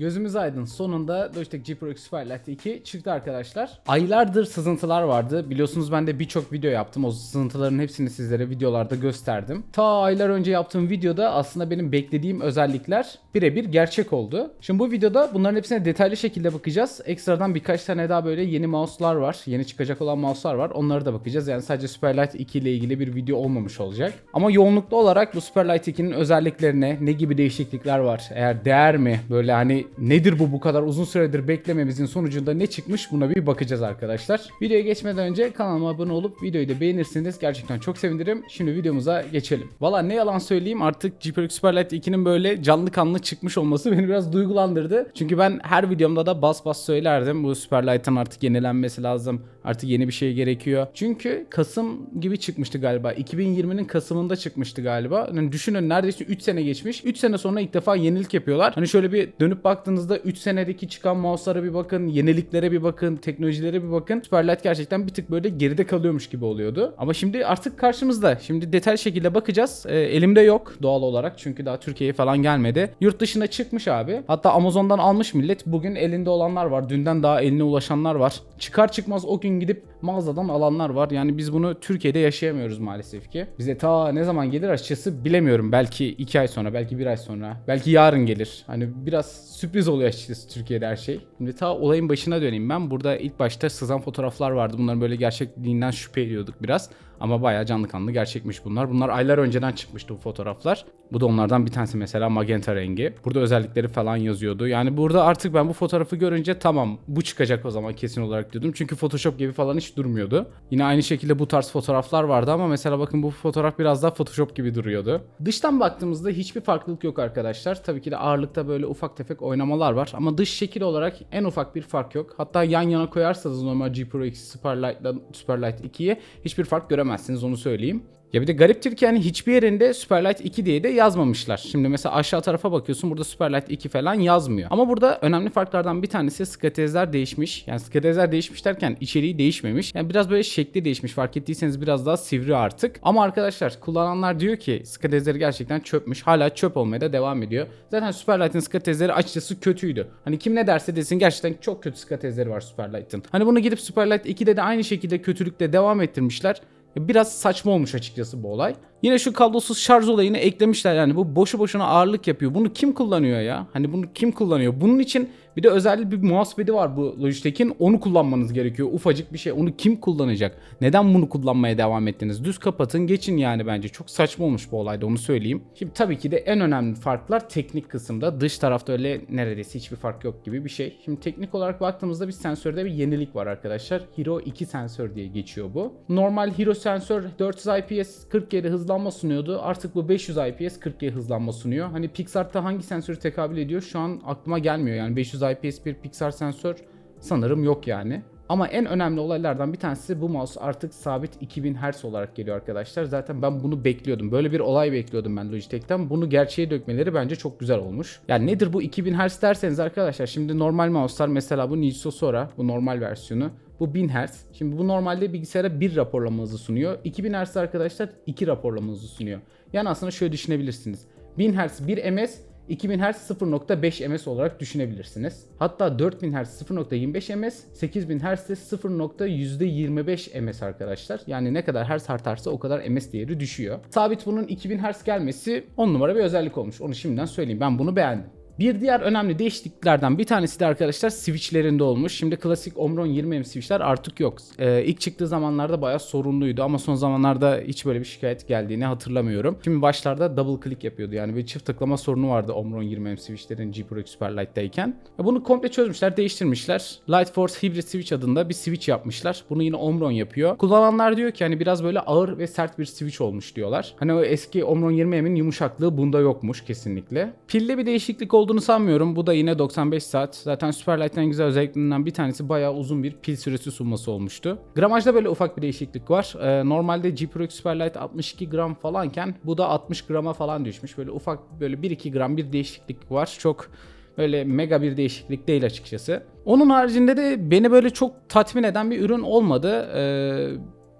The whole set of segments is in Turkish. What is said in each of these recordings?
Gözümüz aydın. Sonunda Logitech G Pro X Superlight 2 çıktı arkadaşlar. Aylardır sızıntılar vardı. Biliyorsunuz ben de birçok video yaptım. O sızıntıların hepsini sizlere videolarda gösterdim. Ta aylar önce yaptığım videoda aslında benim beklediğim özellikler birebir gerçek oldu. Şimdi bu videoda bunların hepsine detaylı şekilde bakacağız. Ekstradan birkaç tane daha böyle yeni mouse'lar var. Yeni çıkacak olan mouse'lar var. Onları da bakacağız. Yani sadece Superlight 2 ile ilgili bir video olmamış olacak. Ama yoğunluklu olarak bu Superlight 2'nin özelliklerine ne gibi değişiklikler var? Eğer değer mi? Böyle hani nedir bu bu kadar uzun süredir beklememizin sonucunda ne çıkmış buna bir bakacağız arkadaşlar. Videoya geçmeden önce kanalıma abone olup videoyu da beğenirseniz gerçekten çok sevinirim. Şimdi videomuza geçelim. Valla ne yalan söyleyeyim artık GPRX Superlight 2'nin böyle canlı kanlı çıkmış olması beni biraz duygulandırdı. Çünkü ben her videomda da bas bas söylerdim. Bu Superlight'ın artık yenilenmesi lazım. Artık yeni bir şey gerekiyor. Çünkü Kasım gibi çıkmıştı galiba. 2020'nin Kasım'ında çıkmıştı galiba. Yani düşünün neredeyse 3 sene geçmiş. 3 sene sonra ilk defa yenilik yapıyorlar. Hani şöyle bir dönüp baktığınızda 3 senedeki çıkan mouse'lara bir bakın, yeniliklere bir bakın, teknolojilere bir bakın. Superlight gerçekten bir tık böyle geride kalıyormuş gibi oluyordu. Ama şimdi artık karşımızda. Şimdi detaylı şekilde bakacağız. Ee, elimde yok doğal olarak çünkü daha Türkiye'ye falan gelmedi. Yurt dışına çıkmış abi. Hatta Amazon'dan almış millet. Bugün elinde olanlar var. Dünden daha eline ulaşanlar var. Çıkar çıkmaz o gün gidip mağazadan alanlar var. Yani biz bunu Türkiye'de yaşayamıyoruz maalesef ki. Bize ta ne zaman gelir açıkçası bilemiyorum. Belki 2 ay sonra, belki 1 ay sonra, belki yarın gelir. Hani biraz sürpriz oluyor açıkçası Türkiye'de her şey. Şimdi ta olayın başına döneyim ben. Burada ilk başta sızan fotoğraflar vardı. Bunların böyle gerçekliğinden şüphe ediyorduk biraz. Ama bayağı canlı kanlı gerçekmiş bunlar. Bunlar aylar önceden çıkmıştı bu fotoğraflar. Bu da onlardan bir tanesi mesela magenta rengi. Burada özellikleri falan yazıyordu. Yani burada artık ben bu fotoğrafı görünce tamam bu çıkacak o zaman kesin olarak diyordum. Çünkü Photoshop gibi falan hiç durmuyordu. Yine aynı şekilde bu tarz fotoğraflar vardı ama mesela bakın bu fotoğraf biraz daha Photoshop gibi duruyordu. Dıştan baktığımızda hiçbir farklılık yok arkadaşlar. Tabii ki de ağırlıkta böyle ufak tefek oynamalar var. Ama dış şekil olarak en ufak bir fark yok. Hatta yan yana koyarsanız normal G Pro X Superlight'la Superlight 2'ye hiçbir fark göremezsiniz onu söyleyeyim. Ya bir de gariptir ki hani hiçbir yerinde Superlight 2 diye de yazmamışlar. Şimdi mesela aşağı tarafa bakıyorsun burada Superlight 2 falan yazmıyor. Ama burada önemli farklardan bir tanesi skatezler değişmiş. Yani skatezler değişmiş derken içeriği değişmemiş. Yani biraz böyle şekli değişmiş. Fark ettiyseniz biraz daha sivri artık. Ama arkadaşlar kullananlar diyor ki skatezleri gerçekten çöpmüş. Hala çöp olmaya da devam ediyor. Zaten Superlight'ın skatezleri açıkçası kötüydü. Hani kim ne derse desin gerçekten çok kötü skatezleri var Superlight'ın. Hani bunu gidip Superlight 2'de de aynı şekilde kötülükle devam ettirmişler. Biraz saçma olmuş açıkçası bu olay. Yine şu kablosuz şarj olayını eklemişler yani bu boşu boşuna ağırlık yapıyor. Bunu kim kullanıyor ya? Hani bunu kim kullanıyor? Bunun için bir de özel bir muhasebeti var bu Logitech'in. Onu kullanmanız gerekiyor. Ufacık bir şey. Onu kim kullanacak? Neden bunu kullanmaya devam ettiniz? Düz kapatın geçin yani bence. Çok saçma olmuş bu olayda onu söyleyeyim. Şimdi tabii ki de en önemli farklar teknik kısımda. Dış tarafta öyle neredeyse hiçbir fark yok gibi bir şey. Şimdi teknik olarak baktığımızda bir sensörde bir yenilik var arkadaşlar. Hero 2 sensör diye geçiyor bu. Normal Hero sensör 400 IPS 40 kere hızlanma sunuyordu. Artık bu 500 IPS 40 kere hızlanma sunuyor. Hani Pixar'ta hangi sensörü tekabül ediyor şu an aklıma gelmiyor. Yani 500 IPS bir Pixar sensör sanırım yok yani. Ama en önemli olaylardan bir tanesi bu mouse artık sabit 2000 Hz olarak geliyor arkadaşlar. Zaten ben bunu bekliyordum. Böyle bir olay bekliyordum ben Logitech'ten. Bunu gerçeğe dökmeleri bence çok güzel olmuş. Yani nedir bu 2000 Hz derseniz arkadaşlar şimdi normal mouse'lar mesela bu Nitro Sora bu normal versiyonu. Bu 1000 Hz. Şimdi bu normalde bilgisayara bir raporlama hızı sunuyor. 2000 Hz arkadaşlar 2 raporlama hızı sunuyor. Yani aslında şöyle düşünebilirsiniz. 1000 Hz 1 ms 2000 Hz 0.5 ms olarak düşünebilirsiniz. Hatta 4000 Hz 0.25 ms, 8000 Hz de 0.25 ms arkadaşlar. Yani ne kadar Hz artarsa o kadar ms değeri düşüyor. Sabit bunun 2000 Hz gelmesi 10 numara bir özellik olmuş. Onu şimdiden söyleyeyim. Ben bunu beğendim. Bir diğer önemli değişikliklerden bir tanesi de arkadaşlar switchlerinde olmuş. Şimdi klasik Omron 20M switchler artık yok. Ee, ilk çıktığı zamanlarda bayağı sorunluydu ama son zamanlarda hiç böyle bir şikayet geldiğini hatırlamıyorum. Şimdi başlarda double click yapıyordu yani bir çift tıklama sorunu vardı Omron 20M switchlerin G Pro X Superlight'tayken. Bunu komple çözmüşler, değiştirmişler. Light Force Hybrid Switch adında bir switch yapmışlar. Bunu yine Omron yapıyor. Kullananlar diyor ki hani biraz böyle ağır ve sert bir switch olmuş diyorlar. Hani o eski Omron 20M'in yumuşaklığı bunda yokmuş kesinlikle. Pilde bir değişiklik oldu olduğunu sanmıyorum. Bu da yine 95 saat. Zaten Superlight'ın güzel özelliklerinden bir tanesi bayağı uzun bir pil süresi sunması olmuştu. Gramajda böyle ufak bir değişiklik var. Ee, normalde Pro X Superlight 62 gram falanken bu da 60 grama falan düşmüş. Böyle ufak böyle 1-2 gram bir değişiklik var. Çok öyle mega bir değişiklik değil açıkçası. Onun haricinde de beni böyle çok tatmin eden bir ürün olmadı. Ee,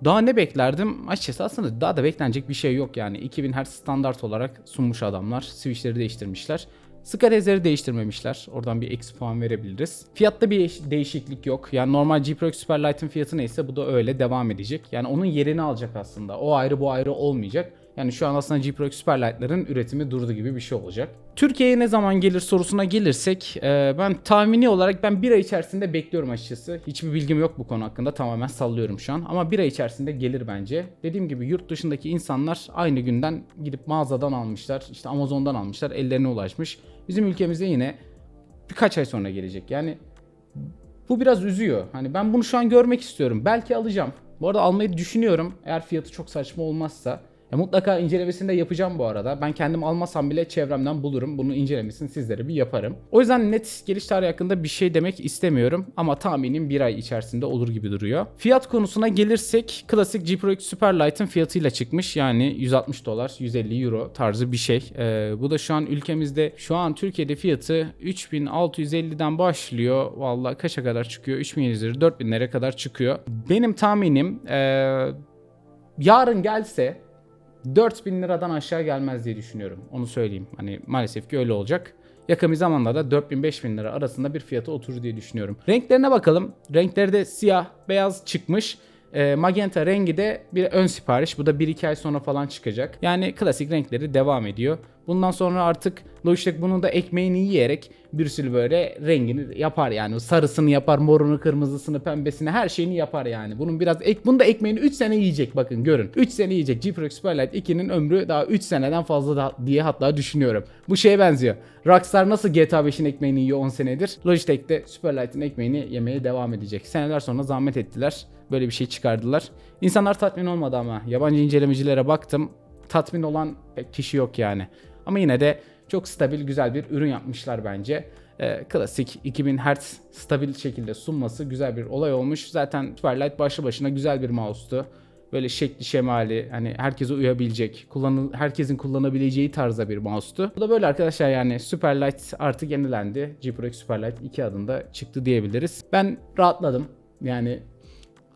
daha ne beklerdim? Açıkçası aslında daha da beklenecek bir şey yok yani. 2000 Hz standart olarak sunmuş adamlar. Switch'leri değiştirmişler. Skarazer'i değiştirmemişler. Oradan bir eksi puan verebiliriz. Fiyatta bir değiş- değişiklik yok. Yani normal G Pro X Superlight'ın fiyatı neyse bu da öyle devam edecek. Yani onun yerini alacak aslında. O ayrı bu ayrı olmayacak. Yani şu an aslında G Pro X Superlight'ların üretimi durdu gibi bir şey olacak. Türkiye'ye ne zaman gelir sorusuna gelirsek e, ben tahmini olarak ben bir ay içerisinde bekliyorum açıkçası. Hiçbir bilgim yok bu konu hakkında tamamen sallıyorum şu an. Ama bir ay içerisinde gelir bence. Dediğim gibi yurt dışındaki insanlar aynı günden gidip mağazadan almışlar. işte Amazon'dan almışlar ellerine ulaşmış. Bizim ülkemizde yine birkaç ay sonra gelecek. Yani bu biraz üzüyor. Hani ben bunu şu an görmek istiyorum. Belki alacağım. Bu arada almayı düşünüyorum. Eğer fiyatı çok saçma olmazsa. Ya mutlaka incelemesini de yapacağım bu arada. Ben kendim almasam bile çevremden bulurum. Bunun incelemesini sizlere bir yaparım. O yüzden net geliş tarihi hakkında bir şey demek istemiyorum. Ama tahminim bir ay içerisinde olur gibi duruyor. Fiyat konusuna gelirsek klasik G Pro X Superlight'ın fiyatıyla çıkmış. Yani 160 dolar, 150 euro tarzı bir şey. Ee, bu da şu an ülkemizde, şu an Türkiye'de fiyatı 3650'den başlıyor. Vallahi kaça kadar çıkıyor? 3700 4000'lere kadar çıkıyor. Benim tahminim ee, yarın gelse 4000 liradan aşağı gelmez diye düşünüyorum. Onu söyleyeyim. Hani maalesef ki öyle olacak. Yakın bir zamanda da 4000-5000 lira arasında bir fiyatı oturur diye düşünüyorum. Renklerine bakalım. Renkleri de siyah, beyaz çıkmış. E, magenta rengi de bir ön sipariş. Bu da 1-2 ay sonra falan çıkacak. Yani klasik renkleri devam ediyor. Bundan sonra artık Logitech bunun da ekmeğini yiyerek bir sürü böyle rengini yapar yani. Sarısını yapar, morunu, kırmızısını, pembesini her şeyini yapar yani. Bunun biraz ek, bunu da ekmeğini 3 sene yiyecek bakın görün. 3 sene yiyecek. G Pro X Superlight 2'nin ömrü daha 3 seneden fazla da, diye hatta düşünüyorum. Bu şeye benziyor. Rockstar nasıl GTA 5'in ekmeğini yiyor 10 senedir. Logitech de Superlight'ın ekmeğini yemeye devam edecek. Seneler sonra zahmet ettiler. Böyle bir şey çıkardılar. İnsanlar tatmin olmadı ama. Yabancı incelemecilere baktım. Tatmin olan kişi yok yani. Ama yine de çok stabil güzel bir ürün yapmışlar bence. Ee, klasik 2000 Hz stabil şekilde sunması güzel bir olay olmuş. Zaten Superlight başlı başına güzel bir mouse'tu. Böyle şekli şemali hani herkese uyabilecek, kullanı, herkesin kullanabileceği tarzda bir mouse'tu. Bu da böyle arkadaşlar yani Superlight artık yenilendi. G Pro X Superlight 2 adında çıktı diyebiliriz. Ben rahatladım. Yani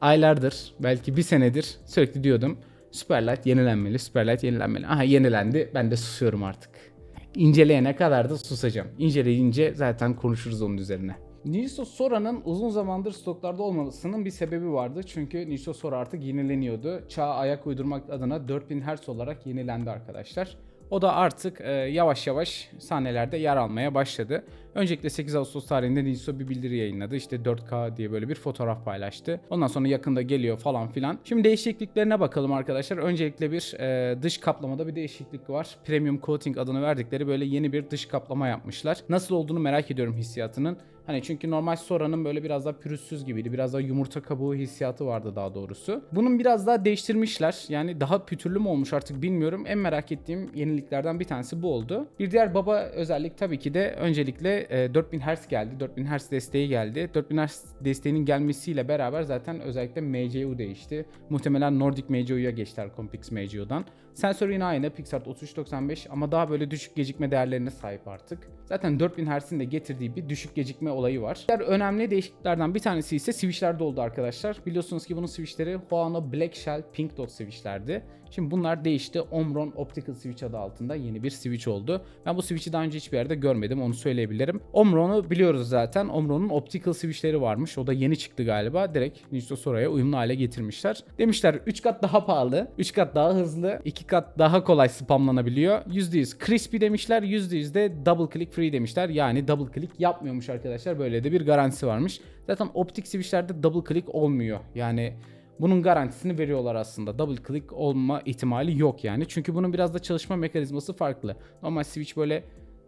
aylardır belki bir senedir sürekli diyordum. Superlight yenilenmeli, Superlight yenilenmeli. Aha yenilendi. Ben de susuyorum artık. İnceleyene kadar da susacağım. İnceleyince zaten konuşuruz onun üzerine. Niso Sora'nın uzun zamandır stoklarda olmamasının bir sebebi vardı. Çünkü Niso Sora artık yenileniyordu. Çağa ayak uydurmak adına 4000 Hz olarak yenilendi arkadaşlar. O da artık e, yavaş yavaş sahnelerde yer almaya başladı. Öncelikle 8 Ağustos tarihinde Niso bir bildiri yayınladı. İşte 4K diye böyle bir fotoğraf paylaştı. Ondan sonra yakında geliyor falan filan. Şimdi değişikliklerine bakalım arkadaşlar. Öncelikle bir e, dış kaplamada bir değişiklik var. Premium Coating adını verdikleri böyle yeni bir dış kaplama yapmışlar. Nasıl olduğunu merak ediyorum hissiyatının. Hani çünkü normal Sora'nın böyle biraz daha pürüzsüz gibiydi. Biraz daha yumurta kabuğu hissiyatı vardı daha doğrusu. Bunun biraz daha değiştirmişler. Yani daha pütürlü mü olmuş artık bilmiyorum. En merak ettiğim yeniliklerden bir tanesi bu oldu. Bir diğer baba özellik tabii ki de öncelikle e, 4000 Hz geldi. 4000 Hz desteği geldi. 4000 Hz desteğinin gelmesiyle beraber zaten özellikle MCU değişti. Muhtemelen Nordic MCU'ya geçtiler Compix MCU'dan. Sensör yine aynı Pixart 3395 ama daha böyle düşük gecikme değerlerine sahip artık. Zaten 4000 Hz'in de getirdiği bir düşük gecikme olayı var. Diğer önemli değişikliklerden bir tanesi ise switchlerde oldu arkadaşlar. Biliyorsunuz ki bunun switchleri Huano Black Shell Pink Dot switchlerdi. Şimdi bunlar değişti. Omron Optical Switch adı altında yeni bir switch oldu. Ben bu switch'i daha önce hiçbir yerde görmedim onu söyleyebilirim. Omron'u biliyoruz zaten. Omron'un optical switchleri varmış. O da yeni çıktı galiba. Direkt Nitro Sora'ya uyumlu hale getirmişler. Demişler 3 kat daha pahalı, 3 kat daha hızlı, 2 kat daha kolay spamlanabiliyor. %100 crispy demişler, %100 de double click free demişler. Yani double click yapmıyormuş arkadaşlar. Böyle de bir garantisi varmış. Zaten optik switchlerde double click olmuyor. Yani bunun garantisini veriyorlar aslında. Double click olma ihtimali yok yani. Çünkü bunun biraz da çalışma mekanizması farklı. Normal switch böyle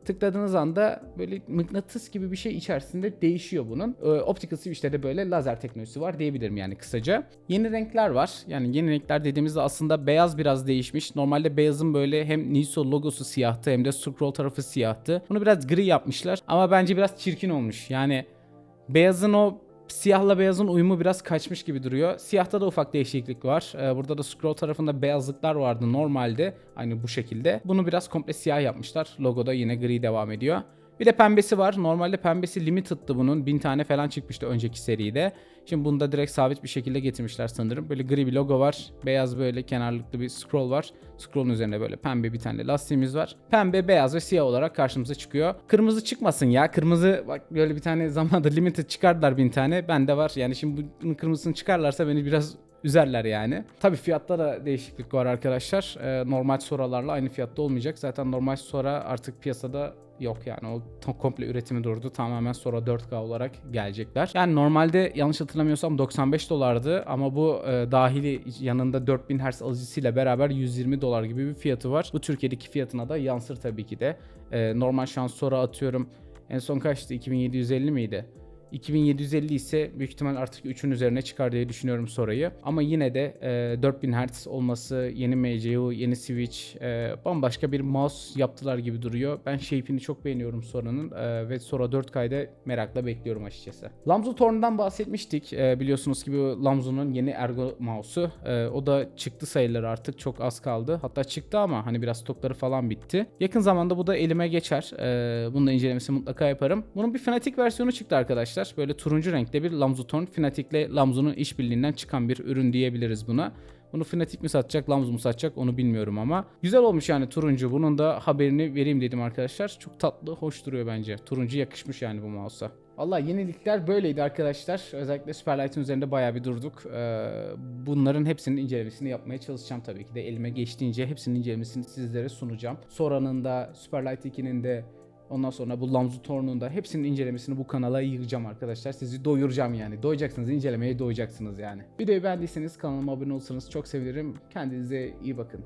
tıkladığınız anda böyle mıknatıs gibi bir şey içerisinde değişiyor bunun. Ee, optical switch'te de böyle lazer teknolojisi var diyebilirim yani kısaca. Yeni renkler var. Yani yeni renkler dediğimizde aslında beyaz biraz değişmiş. Normalde beyazın böyle hem Niso logosu siyahtı hem de scroll tarafı siyahtı. Bunu biraz gri yapmışlar ama bence biraz çirkin olmuş. Yani beyazın o siyahla beyazın uyumu biraz kaçmış gibi duruyor. Siyahta da ufak değişiklik var. Ee, burada da scroll tarafında beyazlıklar vardı normalde. Aynı bu şekilde. Bunu biraz komple siyah yapmışlar. Logoda yine gri devam ediyor. Bir de pembesi var. Normalde pembesi limited'dı bunun. 1000 tane falan çıkmıştı önceki seride. Şimdi bunu da direkt sabit bir şekilde getirmişler sanırım. Böyle gri bir logo var. Beyaz böyle kenarlıklı bir scroll var. Scroll'un üzerinde böyle pembe bir tane lastiğimiz var. Pembe, beyaz ve siyah olarak karşımıza çıkıyor. Kırmızı çıkmasın ya. Kırmızı bak böyle bir tane zamanda limited çıkardılar 1000 tane. Bende var. Yani şimdi bunun kırmızısını çıkarlarsa beni biraz üzerler yani. Tabii fiyatta da değişiklik var arkadaşlar. Ee, normal soralarla aynı fiyatta olmayacak. Zaten normal sora artık piyasada yok yani o komple üretimi durdu. Tamamen sonra 4K olarak gelecekler. Yani normalde yanlış hatırlamıyorsam 95 dolardı ama bu e, dahili yanında 4000 Hz alıcısıyla beraber 120 dolar gibi bir fiyatı var. Bu Türkiye'deki fiyatına da yansır tabii ki de. E, normal şu an sonra atıyorum en son kaçtı? 2750 miydi? 2750 ise büyük ihtimal artık 3'ün üzerine çıkar diye düşünüyorum sorayı. Ama yine de e, 4000 Hz olması, yeni MCU, yeni Switch, e, bambaşka bir mouse yaptılar gibi duruyor. Ben shape'ini çok beğeniyorum Sora'nın e, ve Sora 4K'da merakla bekliyorum açıkçası. Lamzu Torn'dan bahsetmiştik. E, biliyorsunuz ki bu Lamzu'nun yeni Ergo mouse'u. E, o da çıktı sayıları artık çok az kaldı. Hatta çıktı ama hani biraz stokları falan bitti. Yakın zamanda bu da elime geçer. E, bunun da incelemesini mutlaka yaparım. Bunun bir Fnatic versiyonu çıktı arkadaşlar. Böyle turuncu renkte bir Lamzu Torn. Fnatic'le Lamzu'nun işbirliğinden çıkan bir ürün diyebiliriz buna. Bunu Fnatic mi satacak, Lamzu mu satacak onu bilmiyorum ama. Güzel olmuş yani turuncu. Bunun da haberini vereyim dedim arkadaşlar. Çok tatlı, hoş duruyor bence. Turuncu yakışmış yani bu mouse'a. Valla yenilikler böyleydi arkadaşlar. Özellikle Superlight'ın üzerinde bayağı bir durduk. Ee, bunların hepsinin incelemesini yapmaya çalışacağım tabii ki de. Elime geçtiğince hepsinin incelemesini sizlere sunacağım. Sora'nın da, Superlight 2'nin de, Ondan sonra bu Lamzu Torn'un da hepsinin incelemesini bu kanala yığacağım arkadaşlar. Sizi doyuracağım yani. Doyacaksınız, incelemeye doyacaksınız yani. Videoyu beğendiyseniz kanalıma abone olursanız çok sevinirim. Kendinize iyi bakın.